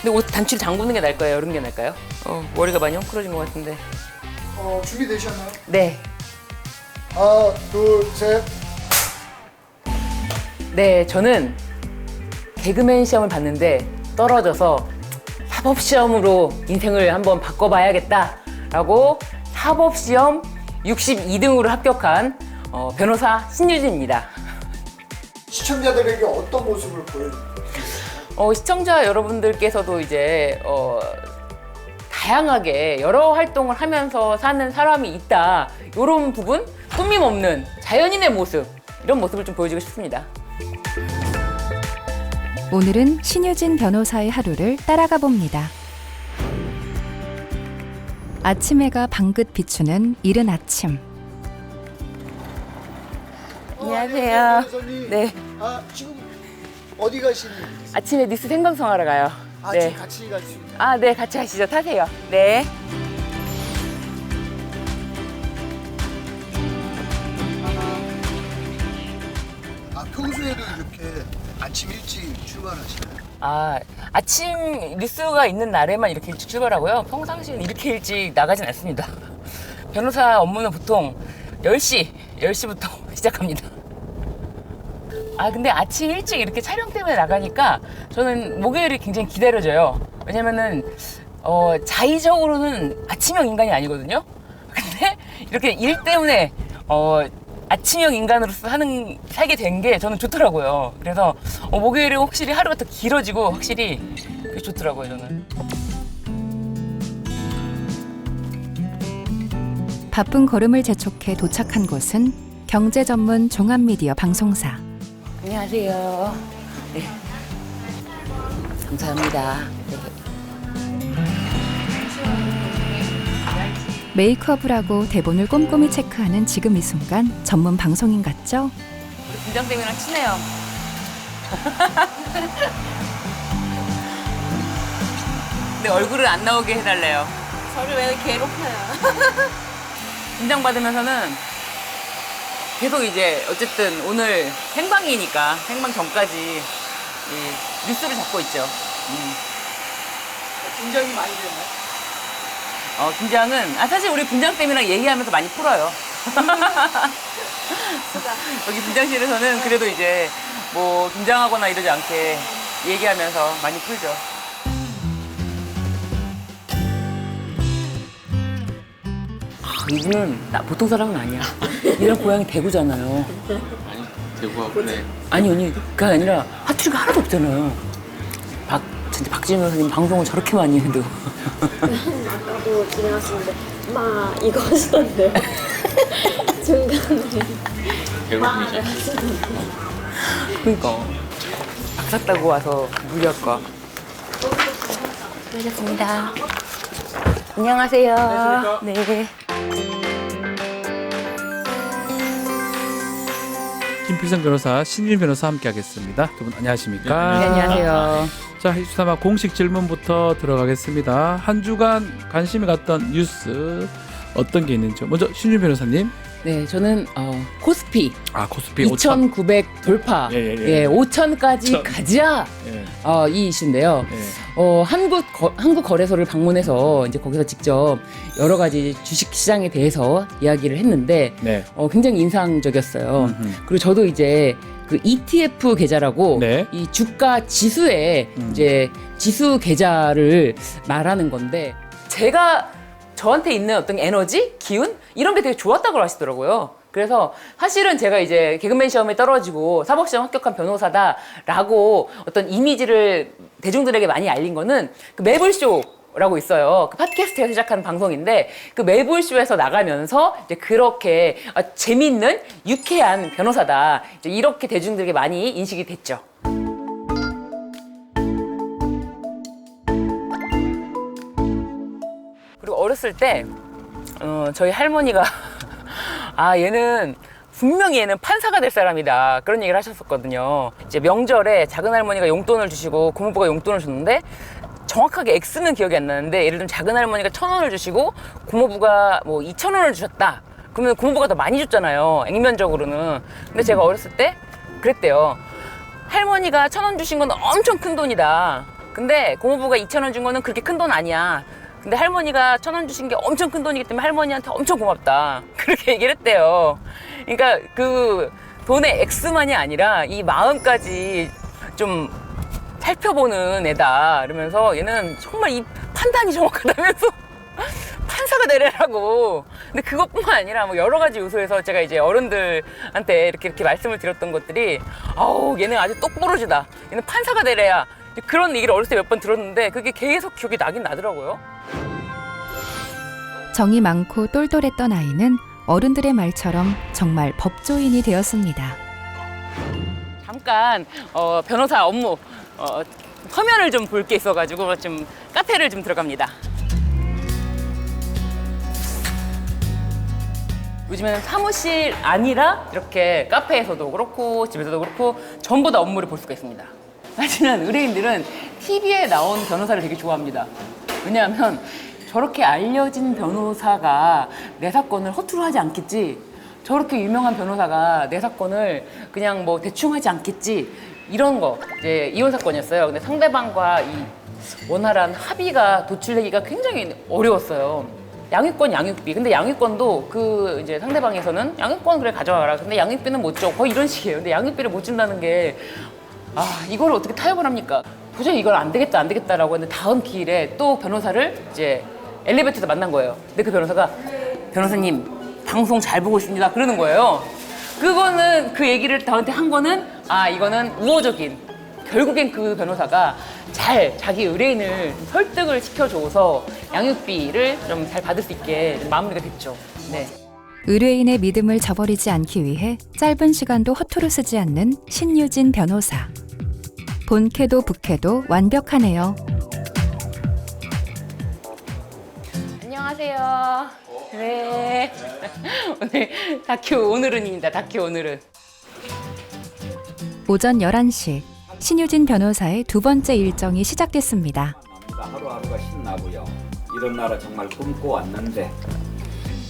근데 옷 단추를 잠그는 게 나을까요? 이런 게 나을까요? 어, 머리가 많이 헝클어진 것 같은데. 어, 준비되셨나요? 네. 하나, 둘, 셋. 네, 저는 개그맨 시험을 봤는데 떨어져서 사법 시험으로 인생을 한번 바꿔봐야겠다라고 사법 시험 62등으로 합격한 어, 변호사 신유진입니다. 시청자들에게 어떤 모습을 보여줍니까? 어, 시청자 여러분들께서도 이제 어, 다양하게 여러 활동을 하면서 사는 사람이 있다 이런 부분 꾸밈 없는 자연인의 모습 이런 모습을 좀 보여주고 싶습니다. 오늘은 신유진 변호사의 하루를 따라가 봅니다. 아침 해가 방긋 비추는 이른 아침. 안녕하세요. 변호사님. 네, 아, 지금 어디 가시는? 아침에 뉴스 생방송 하러 가요. 아, 네. 지금 같이 가십니다. 아, 네, 같이 가시죠. 타세요. 네. 아, 평소에도 이렇게 아침 일찍 출발하시나요? 아, 아침 뉴스가 있는 날에만 이렇게 일찍 출발하고요. 평상시엔 이렇게 일찍 나가진 않습니다. 변호사 업무는 보통 10시, 10시부터 시작합니다. 아, 근데 아침 일찍 이렇게 촬영 때문에 나가니까 저는 목요일이 굉장히 기다려져요. 왜냐면은, 어, 자의적으로는 아침형 인간이 아니거든요. 근데 이렇게 일 때문에, 어, 아침형 인간으로서 하는, 살게 된 게 저는 좋더라고요. 그래서 어, 목요일에 확실히 하루가 더 길어지고 확실히 그게 좋더라고요, 저는. 바쁜 걸음을 재촉해 도착한 곳은 경제 전문 종합 미디어 방송사. 안녕하세요. 네. 감사합니다. 네. 메이크업을 하고 대본을 꼼꼼히 체크하는 지금 이 순간 전문 방송인 같죠? 우리 분장쌤이랑 친해요. 근데 얼굴을 안 나오게 해달래요. 저를 왜 괴롭혀요? 분장 받으면서는 계속 이제 어쨌든 오늘 생방이니까 생방 전까지 이 뉴스를 잡고 있죠. 음. 긴장이 많이 되나요? 어, 분장은 아 사실 우리 분장쌤이랑 얘기하면서 많이 풀어요. 여기 분장실에서는 그래도 이제 뭐 긴장하거나 이러지 않게 얘기하면서 많이 풀죠. 이분은 나 보통 사람은 아니야. 이런 고향이 대구잖아요. 아니 대구하고 네. 아니 언니 그게 아니라 화투리가 하나도 없잖아요. 박 진짜 박지현 선생님 방송을 저렇게 많이 해도 아까도 지나갔었는데 마 이거 하시던데요. 중간에 대구분이죠. 그러니까 박사 따고 와서 무리할까. 수고하셨습니다. 안녕하세요. 안녕하십니까? 네. 김필성 변호사, 신일 변호사 함께하겠습니다. 두 분 안녕하십니까? 네, 안녕하세요. 자, 이수삼아 공식 질문부터 들어가겠습니다. 한 주간 관심이 갔던 뉴스 어떤 게 있는지 먼저 신일 변호사님. 네, 저는 어, 코스피 아 코스피 5천. 2,900 돌파, 예, 예, 예. 예, 5천까지 5,000. 가자. 예, 어, 이 이슈인데요. 예. 어, 한국, 거, 한국 거래소를 방문해서 이제 거기서 직접 여러 가지 주식 시장에 대해서 이야기를 했는데 네. 어, 굉장히 인상적이었어요. 음흠. 그리고 저도 이제 그 ETF 계좌라고 네. 이 주가 지수의 음. 이제 지수 계좌를 말하는 건데 제가 저한테 있는 어떤 에너지, 기운 이런 게 되게 좋았다고 하시더라고요. 그래서 사실은 제가 이제 개그맨 시험에 떨어지고 사법시험 합격한 변호사다라고 어떤 이미지를 대중들에게 많이 알린 거는 그 매블쇼 라고 있어요. 그 팟캐스트에서 시작하는 방송인데 그 매불쇼에서 나가면서 이제 그렇게 아, 재밌는 유쾌한 변호사다 이제 이렇게 대중들에게 많이 인식이 됐죠. 어렸을 때 어, 저희 할머니가 아 얘는 분명히 얘는 판사가 될 사람이다 그런 얘기를 하셨었거든요. 이제 명절에 작은 할머니가 용돈을 주시고 고모부가 용돈을 줬는데 정확하게 X는 기억이 안 나는데 예를 들면 작은 할머니가 천 원을 주시고 고모부가 뭐 이천 원을 주셨다. 그러면 고모부가 더 많이 줬잖아요. 액면적으로는. 근데 제가 어렸을 때 그랬대요. 할머니가 천 원 주신 건 엄청 큰 돈이다. 근데 고모부가 2천 원 준 거는 그렇게 큰 돈 아니야. 근데 할머니가 천 원 주신 게 엄청 큰 돈이기 때문에 할머니한테 엄청 고맙다. 그렇게 얘기를 했대요. 그러니까 그 돈의 액수만이 아니라 이 마음까지 좀 살펴보는 애다. 이러면서 얘는 정말 이 판단이 정확하다면서 판사가 되래라고. 근데 그것뿐만 아니라 뭐 여러 가지 요소에서 제가 이제 어른들한테 이렇게 이렇게 말씀을 드렸던 것들이 아우 얘는 아주 똑부러지다. 얘는 판사가 되래야. 그런 얘기를 어렸을 때 몇 번 들었는데 그게 계속 기억이 나긴 나더라고요. 정이 많고 똘똘했던 아이는 어른들의 말처럼 정말 법조인이 되었습니다. 잠깐 어, 변호사 업무 어, 화면을 좀 볼 게 있어가지고 좀 카페를 좀 들어갑니다. 요즘에는 사무실 아니라 이렇게 카페에서도 그렇고 집에서도 그렇고 전부 다 업무를 볼 수가 있습니다. 하지만 의뢰인들은 TV에 나온 변호사를 되게 좋아합니다. 왜냐하면 저렇게 알려진 변호사가 내 사건을 허투루 하지 않겠지. 저렇게 유명한 변호사가 내 사건을 그냥 뭐 대충 하지 않겠지. 이런 거 이제 이혼 사건이었어요. 근데 상대방과 이 원활한 합의가 도출되기가 굉장히 어려웠어요. 양육권, 양육비. 근데 양육권도 그 이제 상대방에서는 양육권 그래 가져와라. 근데 양육비는 못 줘. 거의 이런 식이에요. 근데 양육비를 못 준다는 게 아, 이걸 어떻게 타협을 합니까? 도저히 이걸 안 되겠다, 안 되겠다라고 했는데 다음 기일에 또 변호사를 이제 엘리베이터에서 만난 거예요. 근데 그 변호사가 변호사님 방송 잘 보고 있습니다. 그러는 거예요. 그거는 그 얘기를 저한테 한 거는 아 이거는 우호적인 결국엔 그 변호사가 잘 자기 의뢰인을 설득을 시켜줘서 양육비를 좀 잘 받을 수 있게 마무리가 됐죠. 네. 의뢰인의 믿음을 저버리지 않기 위해 짧은 시간도 허투루 쓰지 않는 신유진 변호사. 본캐도 북캐도 완벽하네요. 안녕하세요. 네. 오늘 다큐 오늘은입니다. 다큐 오늘은. 오전 11시 신유진 변호사의 두 번째 일정이 시작됐습니다. 납니다. 하루하루가 신나고요. 이런 나라 정말 꿈꿔 왔는데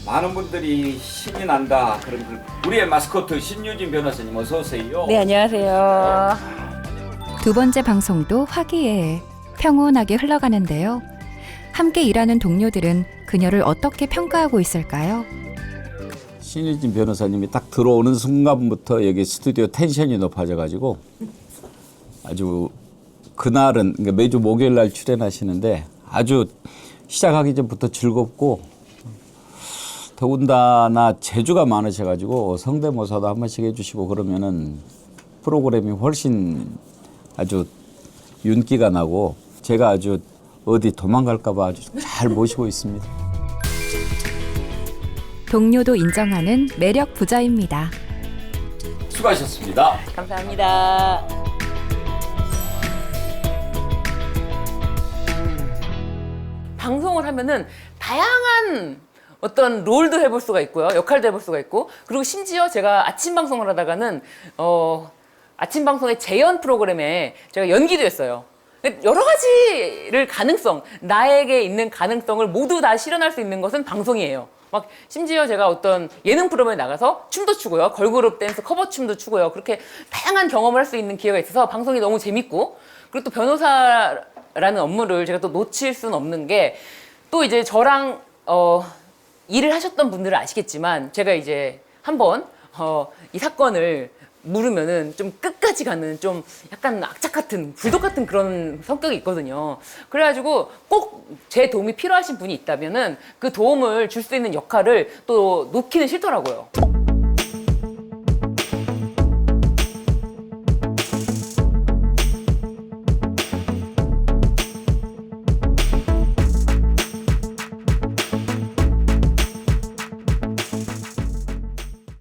많은 분들이 신이 난다 그런 글. 우리의 마스코트 신유진 변호사님 어서 오세요. 네, 안녕하세요. 두 번째 방송도 화기애애 평온하게 흘러가는데요. 함께 일하는 동료들은 그녀를 어떻게 평가하고 있을까요? 신유진 변호사님이 딱 들어오는 순간부터 여기 스튜디오 텐션이 높아져 가지고 아주 그날은 그러니까 매주 목요일 날 출연하시는데 아주 시작하기 전부터 즐겁고 더군다나 재주가 많으셔 가지고 성대모사도 한 번씩 해주시고 그러면은 프로그램이 훨씬 아주 윤기가 나고 제가 아주 어디 도망갈까봐 아주 잘 모시고 있습니다. 동료도 인정하는 매력 부자입니다. 수고하셨습니다. 감사합니다. 방송을 하면은 다양한 어떤 롤도 해볼 수가 있고요. 역할도 해볼 수가 있고. 그리고 심지어 제가 아침 방송을 하다가는, 어, 아침 방송의 재연 프로그램에 제가 연기도 했어요. 여러 가지를 가능성, 나에게 있는 가능성을 모두 다 실현할 수 있는 것은 방송이에요. 막 심지어 제가 어떤 예능 프로그램에 나가서 춤도 추고요. 걸그룹 댄스 커버 춤도 추고요. 그렇게 다양한 경험을 할 수 있는 기회가 있어서 방송이 너무 재밌고 그리고 또 변호사라는 업무를 제가 또 놓칠 수는 없는 게 또 이제 저랑 어 일을 하셨던 분들은 아시겠지만 제가 이제 한번 어, 이 사건을 물으면은 좀 끝까지 가는 좀 약간 악착 같은 불독 같은 그런 성격이 있거든요. 그래가지고 꼭 제 도움이 필요하신 분이 있다면은 그 도움을 줄 수 있는 역할을 또 놓기는 싫더라고요.